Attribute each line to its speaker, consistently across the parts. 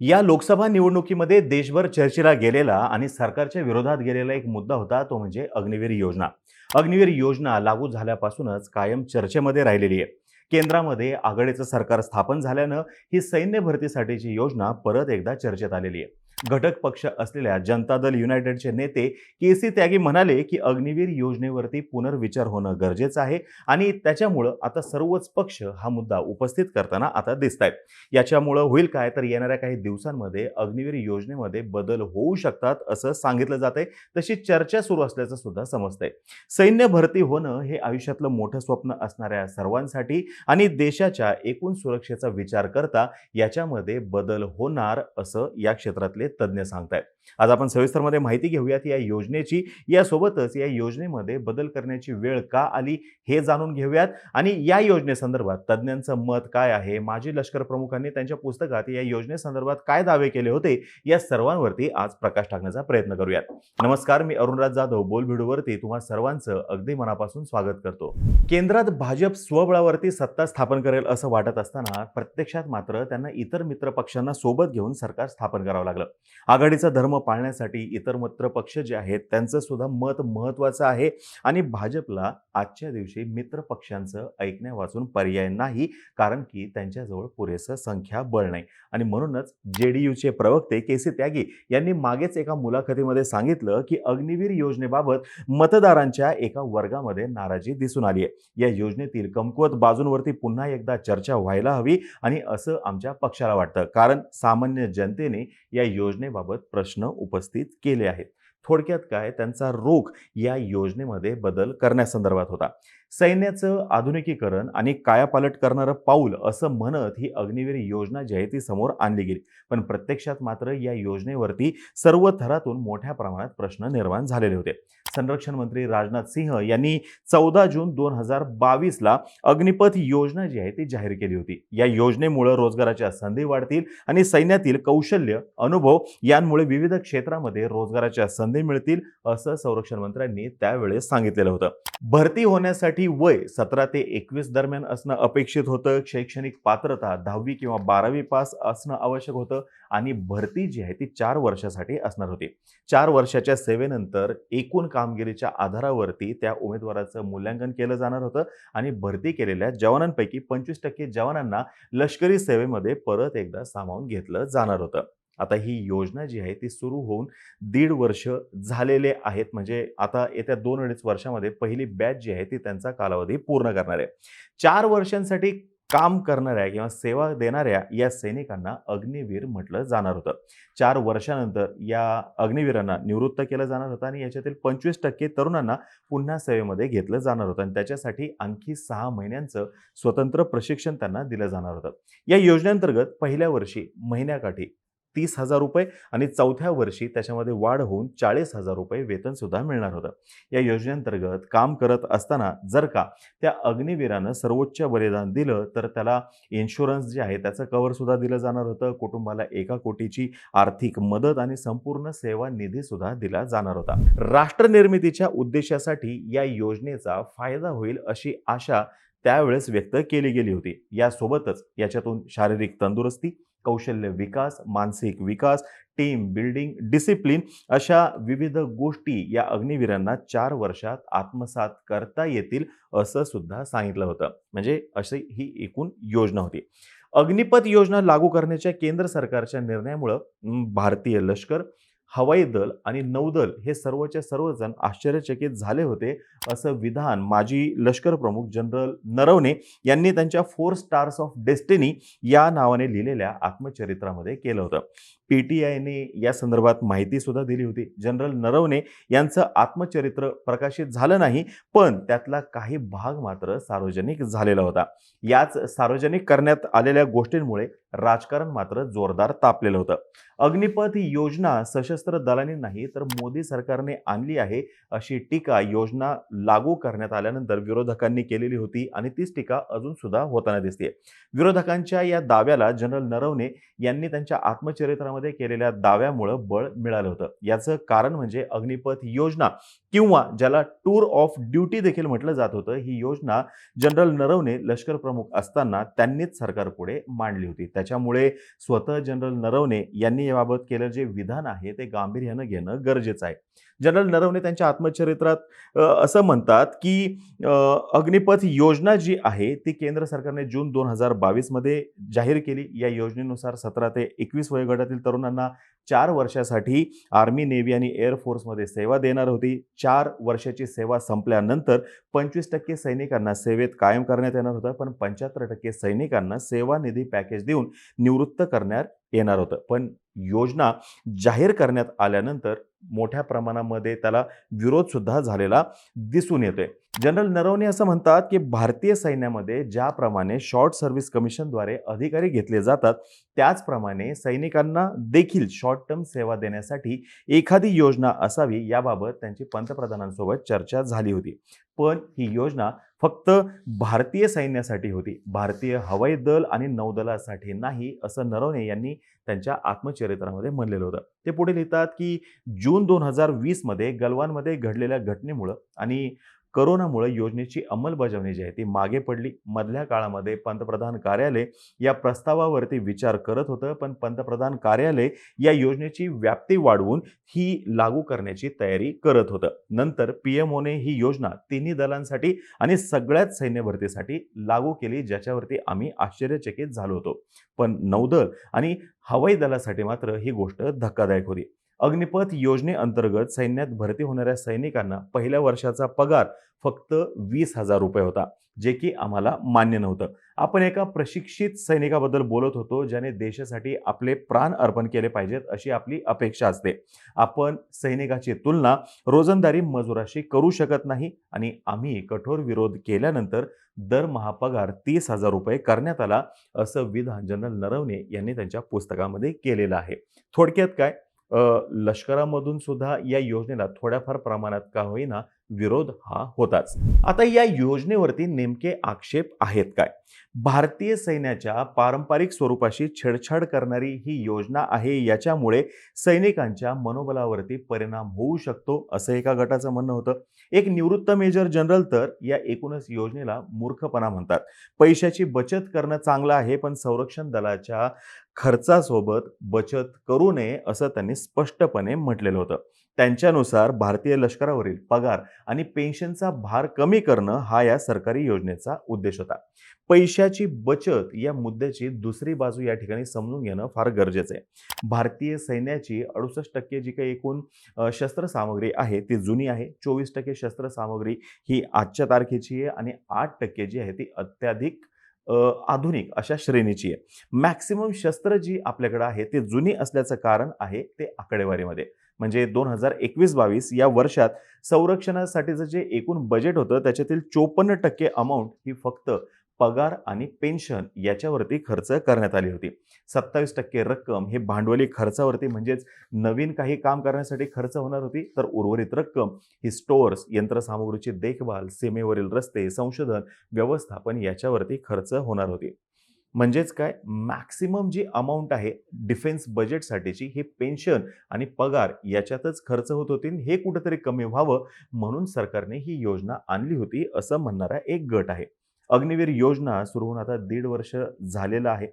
Speaker 1: या लोकसभा निवडणुकीमध्ये देशभर चर्चेला गेलेला आणि सरकारच्या विरोधात गेलेला एक मुद्दा होता तो म्हणजे अग्निवीर योजना. अग्निवीर योजना लागू झाल्यापासूनच कायम चर्चेमध्ये राहिलेली आहे. केंद्रामध्ये आघाडीचं सरकार स्थापन झाल्यानं ही सैन्य भरतीसाठीची योजना परत एकदा चर्चेत आलेली आहे. घटक पक्ष असलेल्या जनता दल युनायटेडचे नेते के सी त्यागी म्हणाले की अग्निवीर योजनेवरती पुनर्विचार होणं गरजेचं आहे आणि त्याच्यामुळं आता सर्वच पक्ष हा मुद्दा उपस्थित करताना आता दिसत आहेत याच्यामुळं होईल काय तर येणाऱ्या काही दिवसांमध्ये अग्निवीर योजनेमध्ये बदल होऊ शकतात असं सांगितलं जात आहे तशी चर्चा सुरू असल्याचं सुद्धा समजतंय. सैन्य भरती होणं हे आयुष्यातलं मोठं स्वप्न असणाऱ्या सर्वांसाठी आणि देशाच्या एकूण सुरक्षेचा विचार करता याच्यामध्ये बदल होणार असं या क्षेत्रातले तज्ज्ञ सांगतायत. आज आपण सविस्तरमध्ये माहिती घेऊयात या योजनेची. यासोबतच या योजनेमध्ये बदल करण्याची वेळ का आली हे जाणून घेऊयात. आणि या योजनेसंदर्भात तज्ज्ञांचं मत काय आहे? माजी लष्कर प्रमुखांनी त्यांच्या पुस्तकात या योजनेसंदर्भात काय दावे केले होते? या सर्वांवरती आज प्रकाश टाकण्याचा प्रयत्न करूयात. नमस्कार मी अरुणराज जाधव बोलभिडूवरती तुम्हा सर्वांचं अगदी मनापासून स्वागत करतो. केंद्रात भाजप स्वबळावरती सत्ता स्थापन करेल असं वाटत असताना प्रत्यक्षात मात्र त्यांना इतर मित्र पक्षांना सोबत घेऊन सरकार स्थापन करावं लागलं. आघाडीचा धर्म पाळण्यासाठी इतर मित्र पक्ष जे आहेत त्यांचं सुद्धा मत महत्त्वाचं आहे. आणि भाजपला आजच्या दिवशी मित्र पक्षांचं ऐकण्या वाचून पर्याय नाही कारण की त्यांच्याजवळ पुरेसं संख्या बळ नाही. आणि म्हणूनच जे डी यूचे प्रवक्ते के सी त्यागी यांनी मागेच एका मुलाखतीमध्ये सांगितलं की अग्निवीर योजनेबाबत मतदारांच्या एका वर्गामध्ये नाराजी दिसून आली आहे. या योजनेतील कमकुवत बाजूंवरती पुन्हा एकदा चर्चा व्हायला हवी आणि असं आमच्या पक्षाला वाटतं. कारण सामान्य जनतेने या योजनेबाबत प्रश्न उपस्थित केले आहेत. थोडक्यात काय? त्यांचा रोख या योजनेमध्ये बदल करण्यासंदर्भात होता. सैन्याचं आधुनिकीकरण आणि कायापालट करणारं पाऊल असं म्हणत ही अग्निवीर योजना जी आहे ती समोर आणली गेली. पण प्रत्यक्षात मात्र या योजनेवरती सर्व थरातून मोठ्या प्रमाणात प्रश्न निर्माण झालेले होते. संरक्षण मंत्री राजनाथ सिंह यांनी चौदा जून दोन हजार बावीसला अग्निपथ योजना जी आहे ती जाहीर केली होती. या योजनेमुळं रोजगाराच्या संधी वाढतील आणि सैन्यातील कौशल्य अनुभव यांमुळे विविध क्षेत्रामध्ये रोजगाराच्या संधी मिळतील असं संरक्षण मंत्र्यांनी त्यावेळेस सांगितलेलं होतं. भरती होण्यासाठी वय सतरा ते एकवीस दरम्यान असणं अपेक्षित होतं. शैक्षणिक पात्रता दहावी किंवा बारावी पास असणं आवश्यक होतं आणि भरती जी आहे ती चार वर्षासाठी असणार होती. चार वर्षाच्या सेवेनंतर एकूण कामगिरीच्या आधारावरती त्या उमेदवाराचं मूल्यांकन केलं जाणार होतं आणि भरती केलेल्या जवानांपैकी पंचवीस टक्के जवानांना लष्करी सेवेमध्ये परत एकदा सामावून घेतलं जाणार होतं. आता ही योजना जी आहे ती सुरू होऊन दीड वर्ष झालेले आहेत. म्हणजे आता येत्या दोन अडीच वर्षामध्ये पहिली बॅच जी आहे ती त्यांचा कालावधी पूर्ण करणार आहे. चार वर्षांसाठी काम करणाऱ्या किंवा सेवा देणाऱ्या या सैनिकांना अग्निवीर म्हटलं जाणार होतं. चार वर्षानंतर या अग्निवीरांना निवृत्त केलं जाणार होतं आणि याच्यातील पंचवीस टक्के तरुणांना पुन्हा सेवेमध्ये घेतलं जाणार होतं. आणि त्याच्यासाठी आणखी सहा महिन्यांचं स्वतंत्र प्रशिक्षण त्यांना दिलं जाणार होतं. या योजनेअंतर्गत पहिल्या वर्षी महिन्याकाठी तीस हजार रुपये आणि चौथ्या वर्षी त्याच्यामध्ये वाढ होऊन चाळीस हजार रुपये वेतनसुद्धा मिळणार होतं. या योजनेअंतर्गत काम करत असताना जर का त्या अग्निवीरानं सर्वोच्च बलिदान दिलं तर त्याला इन्शुरन्स जे आहे त्याचं कव्हरसुद्धा दिलं जाणार होतं. कुटुंबाला एका कोटीची आर्थिक मदत आणि संपूर्ण सेवा निधीसुद्धा दिला जाणार होता. राष्ट्रनिर्मितीच्या उद्देशासाठी या योजनेचा फायदा होईल अशी आशा त्यावेळेस व्यक्त केली गेली होती. यासोबतच याच्यातून शारीरिक तंदुरुस्ती कौशल्य विकास मानसिक विकास टीम बिल्डिंग डिसिप्लिन अशा विविध गोष्टी या अग्निवीरांना चार वर्षात आत्मसात करता येतील असं सुद्धा सांगितलं होतं. म्हणजे अशी ही एकूण योजना होती. अग्निपथ योजना लागू करण्याच्या केंद्र सरकारच्या निर्णयामुळं भारतीय लष्कर हवाई दल आणि नौदल हे सर्वच्या सर्वजण आश्चर्यचकित झाले होते असं विधान माजी लष्कर प्रमुख जनरल नरवणे यांनी त्यांच्या फोर स्टार्स ऑफ डेस्टिनी या नावाने लिहिलेल्या आत्मचरित्रामध्ये केलं होतं. पी टी आयने या संदर्भात माहिती सुद्धा दिली होती. जनरल नरवणे यांचं आत्मचरित्र प्रकाशित झालं नाही पण त्यातला काही भाग मात्र सार्वजनिक झालेला होता. याच सार्वजनिक करण्यात आलेल्या गोष्टींमुळे राजकारण मात्र जोरदार तापलेलं होतं. अग्निपथ ही योजना सशस्त्र दलांनी नाही तर मोदी सरकारने आणली आहे अशी टीका योजना लागू करण्यात आल्यानंतर विरोधकांनी केलेली होती आणि तीच टीका अजून सुद्धा होताना दिसते विरोधकांच्या या दाव्याला जनरल नरवणे यांनी त्यांच्या आत्मचरित्रामध्ये केलेल्या दाव्यामुळं बळ मिळालं होतं. याचं कारण म्हणजे अग्निपथ योजना किंवा ज्याला टूर ऑफ ड्युटी देखील म्हटलं जात होतं ही योजना जनरल नरवणे लष्कर प्रमुख असताना त्यांनीच सरकारपुढे मांडली होती. त्या त्याच्यामुळे स्वतः जनरल नरवणे यांनी याबाबत केलं जे विधान आहे ते गांभीर्यानं घेणं गरजेचं आहे. जनरल नरवणे त्यांच्या आत्मचरित्रात असं म्हणतात की अग्निपथ योजना जी आहे ती केंद्र सरकारने जून दोन हजार बावीसमध्ये जाहीर केली. या योजनेनुसार सतरा ते एकवीस वयोगटातील तरुणांना चार वर्षासाठी आर्मी नेव्ही आणि एअरफोर्समध्ये सेवा देणार होती. चार वर्षाची सेवा संपल्यानंतर पंचवीस टक्के सैनिकांना सेवेत कायम करण्यात येणार होतं. पण पंच्याहत्तर टक्के सैनिकांना सेवा निधी पॅकेज देऊन निवृत्त करण्यात येणार होतं. पण योजना जाहीर करण्यात आल्यानंतर मोठ्या प्रमाणामध्ये त्याला विरोधसुद्धा झालेला दिसून येतोय. जनरल नरवणे असं म्हणतात की भारतीय सैन्यामध्ये ज्याप्रमाणे शॉर्ट सर्व्हिस कमिशनद्वारे अधिकारी घेतले जातात त्याचप्रमाणे सैनिकांना देखील शॉर्ट टर्म सेवा देण्यासाठी एखादी योजना असावी याबाबत त्यांची पंतप्रधानांसोबत चर्चा झाली होती. पण ही योजना फक्त भारतीय सैन्यासाठी होती. भारतीय हवाई दल आणि नौदलासाठी नाही असं नरवणे यांनी त्यांच्या आत्मचरित्रामध्ये म्हणलेलं होतं. ते पुढे लिहितात की जून दोन हजार वीसमध्ये गलवानमध्ये घडलेल्या घटनेमुळं आणि करोनामुळे योजनेची अंमलबजावणी जी आहे ती मागे पडली. मधल्या काळामध्ये पंतप्रधान कार्यालय या प्रस्तावावरती विचार करत होतं पण पंतप्रधान कार्यालय या योजनेची व्याप्ती वाढवून ही लागू करण्याची तयारी करत होतं. नंतर पी एम ओने ही योजना तिन्ही दलांसाठी आणि सगळ्याच सैन्य भरतीसाठी लागू केली ज्याच्यावरती आम्ही आश्चर्यचकित झालो होतो. पण नौदल आणि हवाई दलासाठी मात्र ही गोष्ट धक्कादायक होती. अग्निपथ योजनेअंतर्गत सैन्यात भरती होणाऱ्या सैनिकांना पहिल्या वर्षाचा पगार फक्त वीस हजार रुपये होता जे की आम्हाला मान्य नव्हतं. आपण एका प्रशिक्षित सैनिकाबद्दल बोलत होतो ज्याने देशासाठी आपले प्राण अर्पण केले पाहिजेत अशी आपली अपेक्षा असते. आपण सैनिकाची तुलना रोजंदारी मजुराशी करू शकत नाही आणि आम्ही कठोर विरोध केल्यानंतर दरमहा पगार तीस हजार रुपये करण्यात आला असं विधान जनरल नरवणे यांनी त्यांच्या पुस्तकामध्ये केलेलं आहे. थोडक्यात काय? लष्करामधून सुद्धा या योजनेला थोड्याफार प्रमाणात का होईना विरोध हा होताच. आता या योजनेवरती नेमके आक्षेप आहेत काय? भारतीय सैन्याच्या पारंपरिक स्वरूपाशी छेडछाड करणारी ही योजना आहे याच्यामुळे सैनिकांच्या मनोबलावरती परिणाम होऊ शकतो असं एका गटाचं म्हणणं होतं. एक निवृत्त मेजर जनरल तर या एकूणच योजनेला मूर्खपणा म्हणतात. पैशाची बचत करणं चांगलं आहे पण संरक्षण दलाच्या खर्चासोबत बचत करू नये असं त्यांनी स्पष्टपणे म्हटलेलं होतं. त्यांच्यानुसार भारतीय लष्करावरील पगार आणि पेन्शनचा भार कमी करणं हा या सरकारी योजनेचा उद्देश होता. पैशाची बचत या मुद्द्याची दुसरी बाजू या ठिकाणी समजून घेणं फार गरजेचं आहे. भारतीय सैन्याची अडुसष्ट टक्के जी काही एकूण शस्त्रसामग्री आहे ती जुनी आहे. चोवीस टक्के शस्त्रसामग्री ही आजच्या तारखेची आहे आणि आठ टक्के जी आहे ती अत्याधिक आधुनिक अशा श्रेणीची आहे. मॅक्सिमम शस्त्र जी आपल्याकडे आहे ते जुनी असल्याचं कारण आहे ते आकडेवारीमध्ये. म्हणजे दोन हजार एकवीस बावीस या वर्षात संरक्षणासाठीचं जे एकूण बजेट होतं त्याच्यातील चोपन्न टक्के अमाऊंट ही फक्त पगार आणि पेन्शन याच्यावरती खर्च करण्यात आली होती. सत्तावीस टक्के रक्कम हे भांडवली खर्चावरती म्हणजेच नवीन काही काम करण्यासाठी खर्च होणार होती तर उर्वरित रक्कम ही स्टोअर्स यंत्रसामुग्रीची देखभाल सीमेवरील रस्ते संशोधन व्यवस्थापन याच्यावरती खर्च होणार होती. म्हणजेच काय? मॅक्सिमम जी अमाऊंट आहे डिफेन्स बजेटसाठीची ही पेन्शन आणि पगार याच्यातच खर्च होत होती हे कुठंतरी कमी व्हावं म्हणून सरकारने ही योजना आणली होती असं म्हणणारा एक गट आहे. अग्निवीर योजना सुरू होऊन आता दीड वर्ष झालेलं आहे.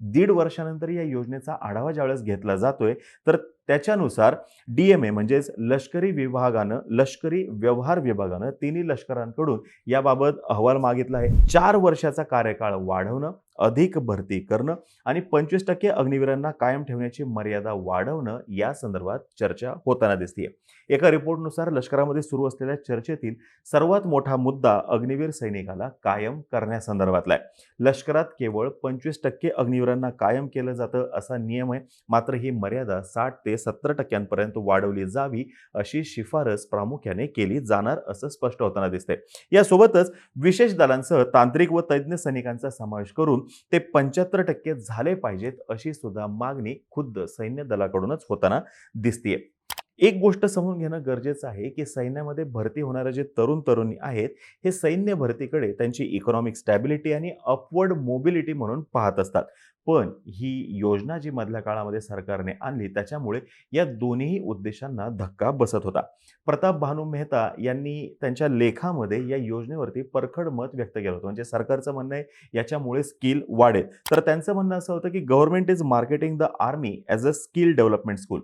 Speaker 1: दीड वर्षानंतर या योजनेचा आढावा ज्यावेळेस घेतला जातोय तर त्याच्यानुसार डी एम ए म्हणजेच लष्करी विभागानं लष्करी व्यवहार विभागानं तिन्ही लष्करांकडून याबाबत अहवाल मागितला आहे. चार वर्षाचा कार्यकाळ वाढवणं अधिक भरती करणं आणि पंचवीस टक्के अग्निवीरांना कायम ठेवण्याची मर्यादा वाढवणं या संदर्भात चर्चा होताना दिसतीये. एका रिपोर्टनुसार लष्करामध्ये सुरू असलेल्या चर्चेतील सर्वात मोठा मुद्दा अग्निवीर सैनिकाला कायम करण्यासंदर्भातला आहे. लष्करात केवळ पंचवीस टक्के अग्निवीरांना कायम केलं जातं असा नियम आहे मात्र ही मर्यादा साठ ते सत्तर टक्क्यांपर्यंत वाढवली जावी अशी शिफारस प्रामुख्याने केली जाणार असं स्पष्ट होताना दिसते यासोबतच विशेष दलांसह तांत्रिक व तज्ज्ञ सैनिकांचा समावेश करून ते पंच्याहत्तर टक्के झाले पाहिजेत अशी सुद्धा मागणी खुद्द सैन्य दलाकडूनच होताना दिसतीये. एक गोष्ट समजून घेणं गरजेचं आहे की सैन्यामध्ये भरती होणारे जे तरुण तरुणी आहेत हे सैन्य भरतीकडे त्यांची इकॉनॉमिक स्टॅबिलिटी आणि अपवर्ड मोबिलिटी म्हणून पाहत असतात. पण ही योजना जी मधल्या काळामध्ये सरकारने आणली त्याच्यामुळे या दोन्ही उद्देशांना धक्का बसत होता. प्रताप भानू मेहता यांनी त्यांच्या लेखामध्ये या योजनेवरती परखड मत व्यक्त केलं होतं. म्हणजे सरकारचं म्हणणं आहे याच्यामुळे स्किल वाढेल. तर त्यांचं म्हणणं असं होतं की government is marketing the army as a skill development school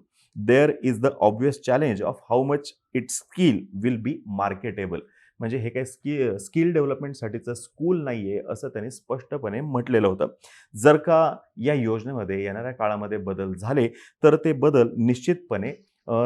Speaker 1: there is the obvious challenge of how much it skill will be marketable म्हणजे हे काही स्किल स्किल डेव्हलपमेंटसाठीचं स्कूल नाही आहे असं त्यांनी स्पष्टपणे म्हटलेलं होतं. जर का या योजनेमध्ये येणाऱ्या काळामध्ये बदल झाले तर ते बदल निश्चितपणे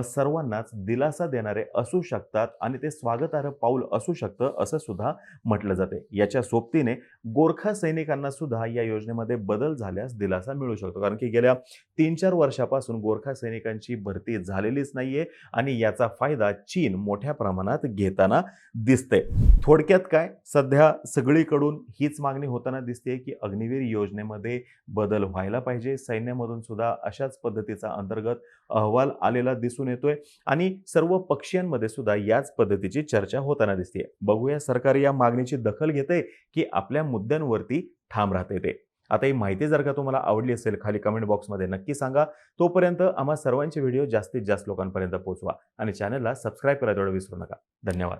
Speaker 1: सर्वांनाच दिलासा देणारे असू शकतात आणि ते स्वागतार्ह पाऊल असू शकतं असं सुद्धा म्हटलं जाते. याच्या सोबतीने गोरखा सैनिकांना सुद्धा या योजनेमध्ये बदल झाल्यास दिलासा मिळू शकतो. कारण की गेल्या तीन चार वर्षापासून गोरखा सैनिकांची भरती झालेलीच नाहीये आणि याचा फायदा चीन मोठ्या प्रमाणात घेताना दिसते थोडक्यात काय? सध्या सगळीकडून हीच मागणी होताना दिसते की अग्निवीर योजनेमध्ये बदल व्हायला पाहिजे. सैन्यामधून सुद्धा अशाच पद्धतीचा अंतर्गत अहवाल आलेला दिसून येतोय. आणि सर्व पक्षीयांमध्ये सुद्धा याच पद्धतीची चर्चा होताना दिसते बघूया सरकार या मागणीची दखल घेते की आपल्या मुद्द्यांवरती ठाम राहते ते. आता ही माहिती जर का तुम्हाला आवडली असेल खाली कमेंट बॉक्समध्ये नक्की सांगा. तोपर्यंत आम्हा सर्वांचे व्हिडिओ जास्तीत जास्त लोकांपर्यंत पोहोचवा. आणि चॅनलला सबस्क्राईब करायला तेवढं विसरू नका. धन्यवाद.